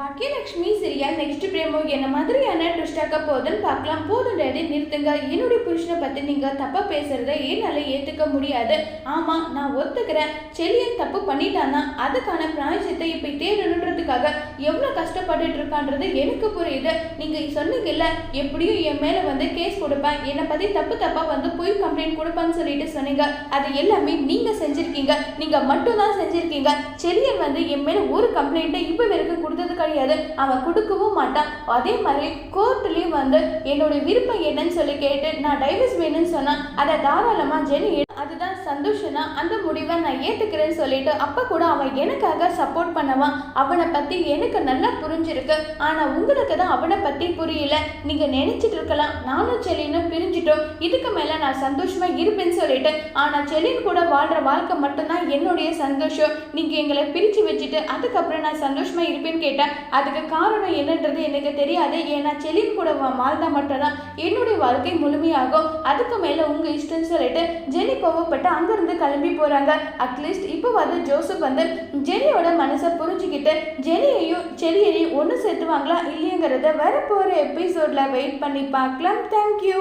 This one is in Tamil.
பாக்கியலட்சுமி சீரியல் நெக்ஸ்ட் பிரேமோ என்ன மாதிரியான ட்விஸ்டாக்க போகுதுன்னு பார்க்கலாம். போதும் டேடி நிறுத்துங்க என்னுடைய புருஷனை பற்றி நீங்கள் தப்பாக பேசுகிறத என்னால் ஏற்றுக்க முடியாது. ஆமாம் நான் ஒத்துக்கிறேன். செல்லியன் தப்பு பண்ணிட்டான்னா அதுக்கான பிராயசித்தை இப்போ தேடணுன்றதுக்காக எவ்வளோ கஷ்டப்பட்டுட்டு இருக்கான்றது எனக்கு புரியுது. நீங்கள் சொன்னீங்கல்ல எப்படியும் என் மேலே வந்து கேஸ் கொடுப்பேன். என்னை பற்றி தப்பு தப்பாக வந்து போய் கம்ப்ளைண்ட் கொடுப்பேன்னு சொல்லிட்டு சொன்னீங்க. அது எல்லாமே நீங்கள் செஞ்சுருக்கீங்க. நீங்கள் மட்டும்தான் செஞ்சுருக்கீங்க. செல்லியன் வந்து என் மேலே ஒரு கம்ப்ளைண்ட்டை இப்போ வரைக்கும் கொடுத்தது கிடையாது. அவன் கொடுக்கவும் மாட்டான். அதே மாதிரி கோர்ட்லேயும் வந்து என்னோட விருப்பம் என்னன்னு சொல்லி கேட்டு நான் டைவர்ஸ் வேணும்னு சொன்னேன் அதை தாராளமாக ஜெனி அதுதான் சந்தோஷனா அந்த முடிவை நான் ஏற்றுக்கிறேன்னு சொல்லிட்டு அப்போ கூட அவன் எனக்காக சப்போர்ட் பண்ணவான். அவனை பற்றி எனக்கு நல்லா புரிஞ்சிருக்கு. ஆனால் உங்களுக்கு தான் அவனை பற்றி புரியல. நீங்கள் நினச்சிட்டு இருக்கலாம். நானும் செலினும் பிரிஞ்சிட்டோம். இதுக்கு மேலே நான் சந்தோஷமாக இருப்பேன்னு சொல்லிட்டு ஆனால் செலின் கூட வாழ்கிற வாழ்க்கை மட்டும்தான் என்னுடைய சந்தோஷம். நீங்கள் எங்களை பிரித்து வச்சுட்டு அதுக்கப்புறம் நான் சந்தோஷமாக இருப்பேன்னு கேட்டேன். அதுக்கு காரணம் என்னன்றது எனக்கு தெரியாது. ஏன்னா செலின் கூட வாழ்ந்தால் மட்டும்தான் என்னுடைய வாழ்க்கை முழுமையாகும். அதுக்கு மேலே உங்கள் இஷ்டம்னு சொல்லிட்டு ஜெனி கோவப்பட்டு அங்கேருந்து கிளம்பி போகிறாங்க அட்லீஸ்ட் இப்போ வந்து ஜோசப் வந்து ஜெனியோட மனசை புரிஞ்சுக்கிட்டு ஜெனியையும் செரியனையும் ஒன்று சேர்த்துவாங்களா இல்லையங்கிறத வரப்போகிற எபிசோடில் வெயிட் பண்ணி பார்க்கலாம். தேங்க்யூ